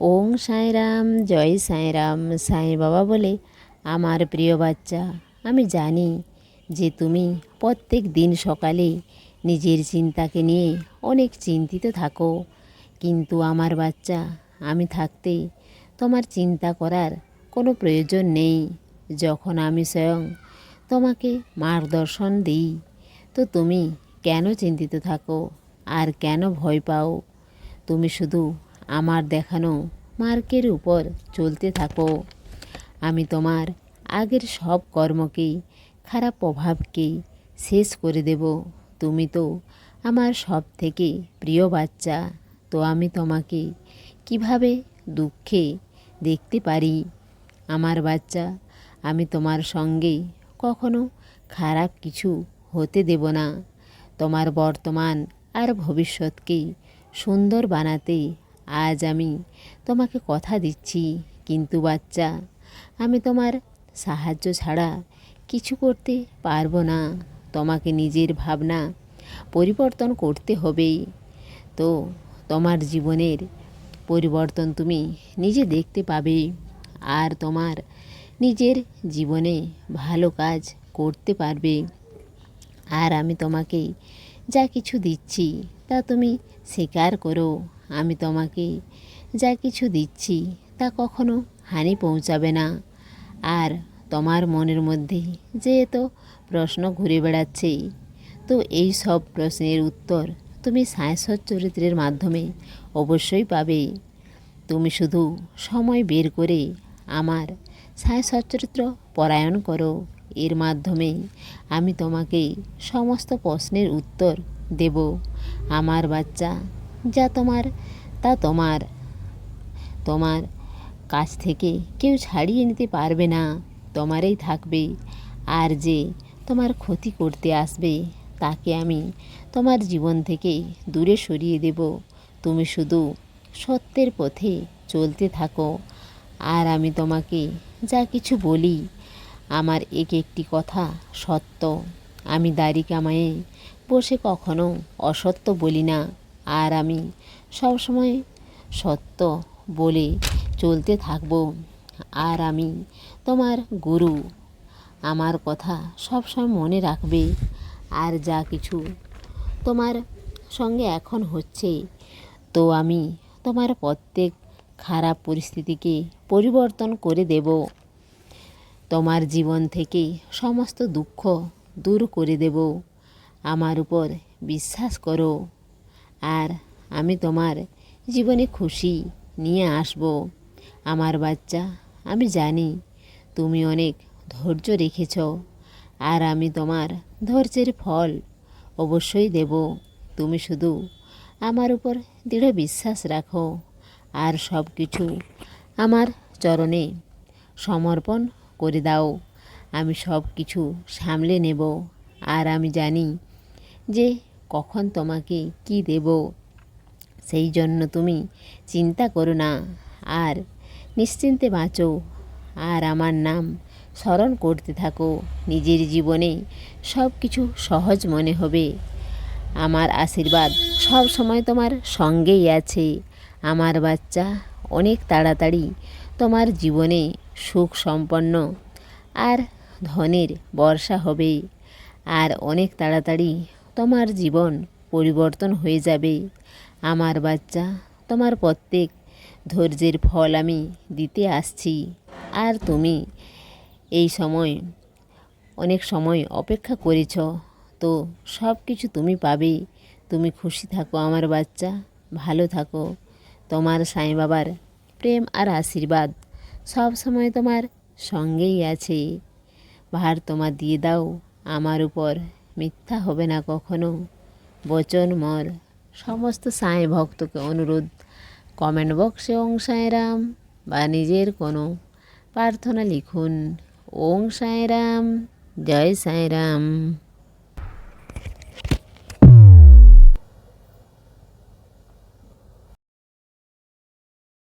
ওং সাঁইরাম জয় সাঁইরাম সাঁই বাবা বলে, আমার প্রিয় বাচ্চা, আমি জানি যে তুমি প্রত্যেক দিন সকালে নিজের চিন্তাকে নিয়ে অনেক চিন্তিত থাকো। কিন্তু আমার বাচ্চা, আমি থাকতে তোমার চিন্তা করার কোনো প্রয়োজন নেই। যখন আমি স্বয়ং তোমাকে মার্গদর্শন দিই, তো তুমি কেন চিন্তিত থাকো? আর কেন ভয় পাও? তুমি শুধু আমার দেখানো মার্কের উপর চলতে থাকো। আমি তোমার আগের সব কর্মকেই, খারাপ প্রভাবকেই শেষ করে দেব। তুমি তো আমার সব থেকে প্রিয় বাচ্চা। তো আমি তোমাকে কীভাবে দুঃখে দেখতে পারি? আমার বাচ্চা, আমি তোমার সঙ্গে কখনো খারাপ কিছু হতে দেব না। তোমার বর্তমান আর ভবিষ্যৎকেই সুন্দর বানাতে আজ আমি তোমাকে কথা দিচ্ছি, কিন্তু বাচ্চা, আমি তোমার সাহায্য ছাড়া কিছু করতে পারব না। তোমাকে নিজের ভাবনা পরিবর্তন করতে হবেই। তো তোমার জীবনের পরিবর্তন তুমি নিজে দেখতে পাবে আর তোমার নিজের জীবনে ভালো কাজ করতে পারবে। আর আমি তোমাকে যা কিছু দিচ্ছি, তা তুমি স্বীকার করো। আমি তোমাকে যা কিছু দিচ্ছি তা কখনো হানি পৌঁছাবে না। আর তোমার মনের মধ্যে যে এত প্রশ্ন ঘুরে বেড়াচ্ছে, তো এই সব প্রশ্নের উত্তর তুমি সায়সর চরিত্রের মাধ্যমে অবশ্যই পাবে। তুমি শুধু সময় বের করে আমার সায় সচ্চরিত্র পরায়ণ করো। এর মাধ্যমে আমি তোমাকে সমস্ত প্রশ্নের উত্তর দেব। আমার বাচ্চা যা তোমার, তা তোমার। তোমার কাছ থেকে কেউ ছাড়িয়ে নিতে পারবে না। তোমারই থাকবে। আর যে তোমার ক্ষতি করতে আসবে, তাকে আমি তোমার জীবন থেকে দূরে সরিয়ে দেব। তুমি শুধু সত্যের পথে চলতে থাকো। আর আমি তোমাকে যা কিছু বলি, আমার এক একটি কথা সত্য। আমি দাড়ি কামায়ে বসে কখনো অসত্য বলি না। আর আমি সবসময় সত্য বলে চলতে থাকব। আর আমি তোমার গুরু। আমার কথা সবসময় মনে রাখবে। আর যা কিছু তোমার সঙ্গে এখন হচ্ছে, তো আমি তোমার প্রত্যেক খারাপ পরিস্থিতিকে পরিবর্তন করে দেব। তোমার জীবন থেকে সমস্ত দুঃখ দূর করে দেব। আমার উপর বিশ্বাস করো। আর আমি তোমার জীবনে খুশি নিয়ে আসব। আমার বাচ্চা, আমি জানি তুমি অনেক ধৈর্য রেখেছ আর আমি তোমার ধৈর্যের ফল অবশ্যই দেব। তুমি শুধু আমার উপর দৃঢ় বিশ্বাস রাখো আর সব কিছু আমার চরণে সমর্পণ করে দাও। আমি সব কিছু সামলে নেব আর আমি জানি যে কখন তোমাকে কি দেব? সেই জন্য তুমি চিন্তা করো না। আর নিশ্চিন্তে বাঁচো। আর আমার নাম স্মরণ করতে থাকো। নিজের জীবনে সব কিছু সহজ মনে হবে। আমার আশীর্বাদ সব সময় তোমার সঙ্গেই আছে। আমার বাচ্চা, অনেক তাড়াতাড়ি তোমার জীবনে সুখ সম্পন্ন আর ধনের বর্ষা হবে। আর অনেক তাড়াতাড়ি তোমার জীবন পরিবর্তন হয়ে যাবে। আমার বাচ্চা, তোমার প্রত্যেক ধৈর্যের ফল আমি দিতে আসছি। আর তুমি এই সময়, অনেক সময় অপেক্ষা করেছ, তো সব কিছু তুমি পাবে। তুমি খুশি থাকো আমার বাচ্চা, ভালো থাকো। তোমার সাই বাবার প্রেম আর আশীর্বাদ সব সময় তোমার সঙ্গেই আছে। ভার তোমার দিয়ে দাও আমার উপর। মিথ্যা হবে না কখনো। বচন মর সমস্ত সাঁই ভক্তকে অনুরোধ। কমেন্ট বক্সে, ওং সাঁয়রাম বা নিজের কোনো প্রার্থনা লিখুন। ওং সাঁয়রাম জয় সাঁয়রাম